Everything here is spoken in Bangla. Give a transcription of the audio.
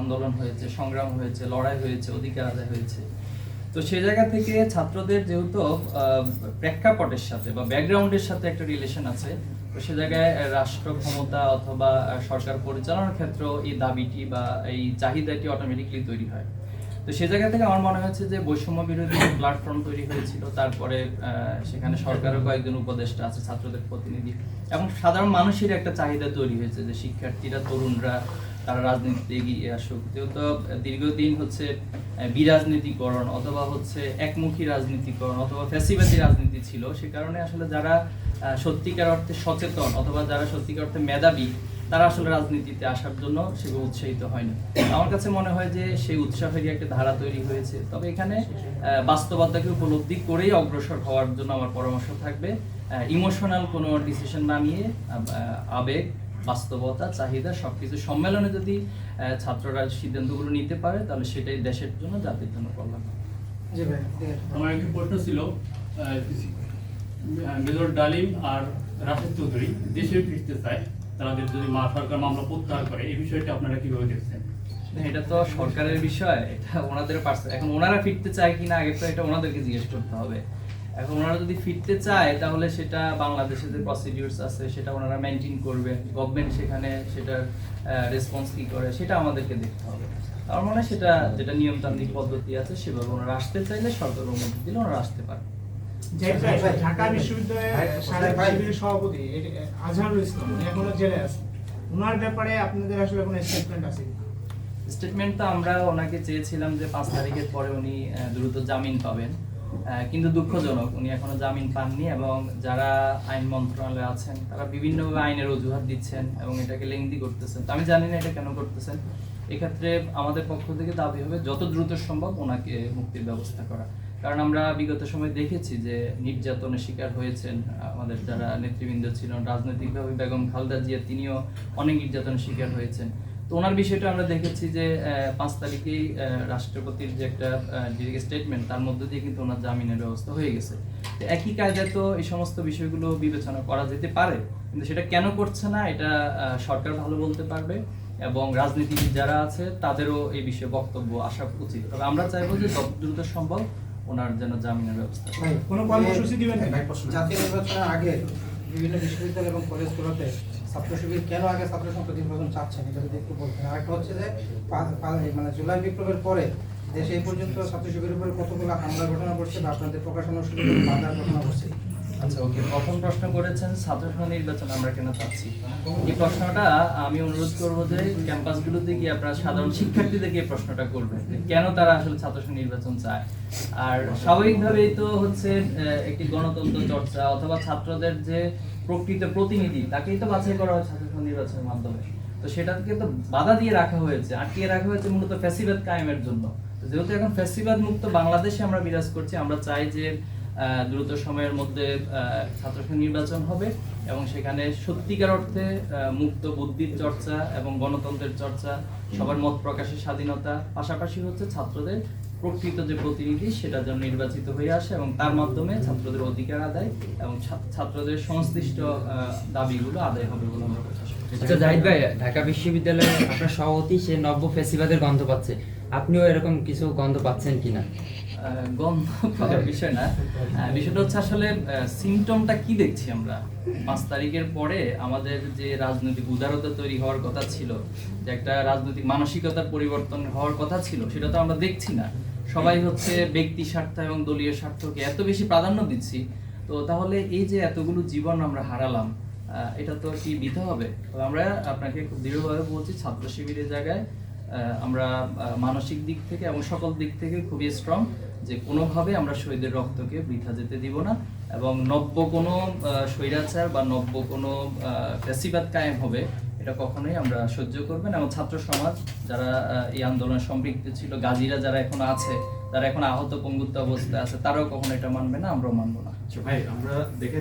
আন্দোলন হয়েছে, সংগ্রাম হয়েছে, লড়াই হয়েছে, অধিকার আদায় হয়েছে। তো সেই জায়গা থেকে ছাত্রদের যেহেতু প্রেক্ষাপটের সাথে বা ব্যাকগ্রাউন্ডের সাথে একটা রিলেশন আছে, তো সে জায়গায় রাষ্ট্র ক্ষমতা অথবা সরকার পরিচালনার ক্ষেত্রেও এই দাবিটি বা এই চাহিদাটি অটোমেটিকলি তৈরি হয়। তো সে জায়গা থেকে আমার মনে হয়েছে যে বৈষম্য বিরোধী প্ল্যাটফর্ম তৈরি হয়েছিল, তারপরে সেখানে সরকারের কয়েকজন উপদেষ্টা আছে, ছাত্রদের প্রতিনিধি, এবং সাধারণ মানুষের একটা চাহিদা তৈরি হয়েছে যে শিক্ষার্থীরা, তরুণরা তারা রাজনীতিতে এগিয়ে আসুক। যেহেতু দীর্ঘদিন হচ্ছে বিরাজনীতিকরণ অথবা হচ্ছে একমুখী রাজনীতিকরণ অথবা ফ্যাসিবাদী রাজনীতি ছিল, সে কারণে আসলে যারা সত্যিকার অর্থে সচেতন অথবা যারা সত্যিকার অর্থে মেধাবী, তারা আসলে রাজনীতিতে আসার জন্য সেভাবে উৎসাহিত হয়নি আমার কাছে মনে হয় যে সেই উৎসাহেরই একটা ধারা তৈরি হয়েছে। তবে এখানে বাস্তবতাকে উপলব্ধি করেই অগ্রসর হওয়ার জন্য আমার পরামর্শ থাকবে। ইমোশনাল কোনো ডিসিশন না নিয়ে আবেগ বাস্তবতা চাহিদা সবকিছু। সম্মেলনে যদি ছাত্ররা সিদ্ধান্তগুলো নিতে পারে তাহলে সেটাই দেশের জন্য জাতির জন্য কল্যাণ। হবে। আমার একটি প্রশ্ন ছিল মেজর ডালিম আর রাশেদ চৌধুরী দেশে ফিরতে চায় তাদের যদি মা সরকার মামলা প্রত্যাহার করে এই বিষয়টা আপনারা কীভাবে দেখছেন? এটা তো সরকারের বিষয় এটা ওনাদের পার্সন এখন ওনারা ফিরতে চায় কিনা আগে তো এটা ওনাদেরকে জিজ্ঞেস করতে হবে। এখন ওনারা যদি ফিরতে চায় তাহলে সেটা বাংলাদেশে যে প্রসিডিউরস আছে সেটা ওনারা মেনটেন করবে। গভর্নমেন্ট সেখানে সেটার রেসপন্স কি করে সেটা আমাদেরকে দেখতে হবে। আমার মনে হয় সেটা যেটা নিয়মতান্ত্রিক পদ্ধতি আছে সেভাবে ওনারা আসতে চাইলে সরকার অনুমতি দিলে ওনারা আসতে পারে ঢাকা বিশ্ববিদ্যালয়ের সাবেক সভাপতি আজহারুল ইসলাম এখনও জেলে আছে ওনার ব্যাপারে আপনাদের আসলে কোনো স্টেটমেন্ট আছে স্টেটমেন্ট তো আমরা ওনাকে চেয়েছিলাম যে পাঁচ তারিখের পরে উনি দ্রুত জামিন পাবেন। কিন্তু দুঃখজনক, উনি এখনও জামিন পাননি এবং যারা আইন মন্ত্রণালয়ে আছেন, তারা বিভিন্নভাবে আইনের অজুহাত দিচ্ছেন এবং এটাকে লেংদি করতেছেন। আমি জানি না এটা কেন করতেছেন। এক্ষেত্রে আমাদের পক্ষ থেকে দাবি হবে, যত দ্রুত সম্ভব ওনাকে মুক্তির ব্যবস্থা করা। কারণ আমরা বিগত সময় দেখেছি যে নির্যাতনের শিকার হয়েছেন আমাদের যারা নেতৃবৃন্দ ছিলেন, রাজনৈতিকভাবে বেগম খালদা জিয়া, তিনিও অনেক নির্যাতনের শিকার হয়েছেন। তো ওনার বিষয়টা আমরা দেখেছি যে পাঁচ তারিখেই রাষ্ট্রপতির যে একটা স্টেটমেন্ট তার মধ্যে দিয়ে কিন্তু ওনার জামিনের ব্যবস্থা হয়ে গেছে। তো একই কায়দায় তো এই সমস্ত বিষয়গুলো বিবেচনা করা যেতে পারে কিন্তু সেটা কেন করছে না এটা সরকার ভালো বলতে পারবে এবং রাজনীতিবিদ যারা আছে তাদেরও এই বিষয়ে বক্তব্য আসা উচিত। তবে আমরা চাইব যে যত দ্রুত সম্ভব ওনার যেন জামিনের ব্যবস্থা কোনো কর্মসূচি দিবেন জাতীয় নির্বাচনের আগে বিভিন্ন বিশ্ববিদ্যালয় এবং কলেজগুলোতে ছাত্র শিবির কেন আগে ছাত্র সংসদ নির্বাচন চাচ্ছেন, এটা যদি একটু বলতেন। আরেকটা হচ্ছে যে মানে জুলাই বিপ্লবের পরে দেশে এই পর্যন্ত ছাত্র শিবিরের উপরে কতগুলো হামলা ঘটনা ঘটছে বা আপনাদের প্রকাশনা শুরু বাধার ঘটনা ঘটছে? আচ্ছা ওকে প্রথম প্রশ্ন করেছেন, ছাত্র সংসদ নির্বাচন আমরা কেন এই প্রশ্নটা আমি অনুরোধ যে ক্যাম্পাসগুলোতে গিয়ে আপনারা সাধারণ প্রশ্নটা করবেন কেন তারা আসলে ছাত্র সংসদ নির্বাচন চায়? আর স্বাভাবিকভাবেই তো হচ্ছে একটি গণতন্ত্র চর্চা অথবা ছাত্রদের যে প্রকৃত প্রতিনিধি, তাকেই তো বাছাই করা হয় ছাত্র সংসদ নির্বাচনের মাধ্যমে। তো সেটাকে তো বাধা দিয়ে রাখা হয়েছে, আটকিয়ে রাখা হয়েছে মূলত ফ্যাসিবাদ কায়েমের জন্য। যেহেতু এখন ফ্যাসিবাদ মুক্ত বাংলাদেশে আমরা বিরাজ করছি, আমরা চাই যে দ্রুত সময়ের মধ্যে আহ, ছাত্র নির্বাচন হবে এবং সেখানে সত্যিকার অর্থে মুক্ত বুদ্ধির চর্চা এবং গণতন্ত্রের চর্চা সবার মত প্রকাশের স্বাধীনতা পাশাপাশি হচ্ছে ছাত্রদের প্রকৃত যে প্রতিনিধি সেটা যেন নির্বাচিত হয়ে আসে এবং তার মাধ্যমে ছাত্রদের অধিকার আদায় এবং ছাত্রদের সংশ্লিষ্ট দাবিগুলো আদায় হবে বলে আমরা আচ্ছা জাহিদ ভাই ঢাকা বিশ্ববিদ্যালয়ে আপনার সভাপতি সে নব্য ফেসিবাদের গন্ধ পাচ্ছে। আপনিও এরকম কিছু গন্ধ পাচ্ছেন কিনা? গন্ধ পাওয়ার বিষয় না। বিষয়টা হচ্ছে আসলে সিমটমটা কি দেখছি আমরা? পাঁচ তারিখের পরে আমাদের যে রাজনৈতিক উদারতা তৈরি হওয়ার কথা ছিল যে একটা রাজনৈতিক মানসিকতার পরিবর্তন হওয়ার কথা ছিল সেটা তো আমরা দেখছি না। সবাই হচ্ছে ব্যক্তি স্বার্থ এবং দলীয় স্বার্থকে এত বেশি প্রাধান্য দিচ্ছি। তো তাহলে এই যে এতগুলো জীবন আমরা হারালাম আহ, এটা তো কি দিতে হবে? আমরা আপনাকে খুব দৃঢ়ভাবে বলছি ছাত্র শিবিরের জায়গায় আহ, আমরা মানসিক দিক থেকে এবং সকল দিক থেকে খুবই স্ট্রং যে কোনোভাবে আমরা শহীদের রক্তকে বৃথা যেতে দিব না এবং নব্য কোনো স্বৈরাচার বা নব্য কোনো ফেসিবাদ কায়েম হবে, এটা কখনোই আমরা সহ্য করবেন এবং ছাত্র সমাজ যারা এই আন্দোলনে সম্পৃক্ত ছিল, গাজীরা যারা এখন আছে, তারা এখন আহত পঙ্গুত্ব অবস্থায় আছে, তারাও কখনো এটা মানবে না, আমরাও মানবো না। আচ্ছা ভাই, আমরা দেখেছি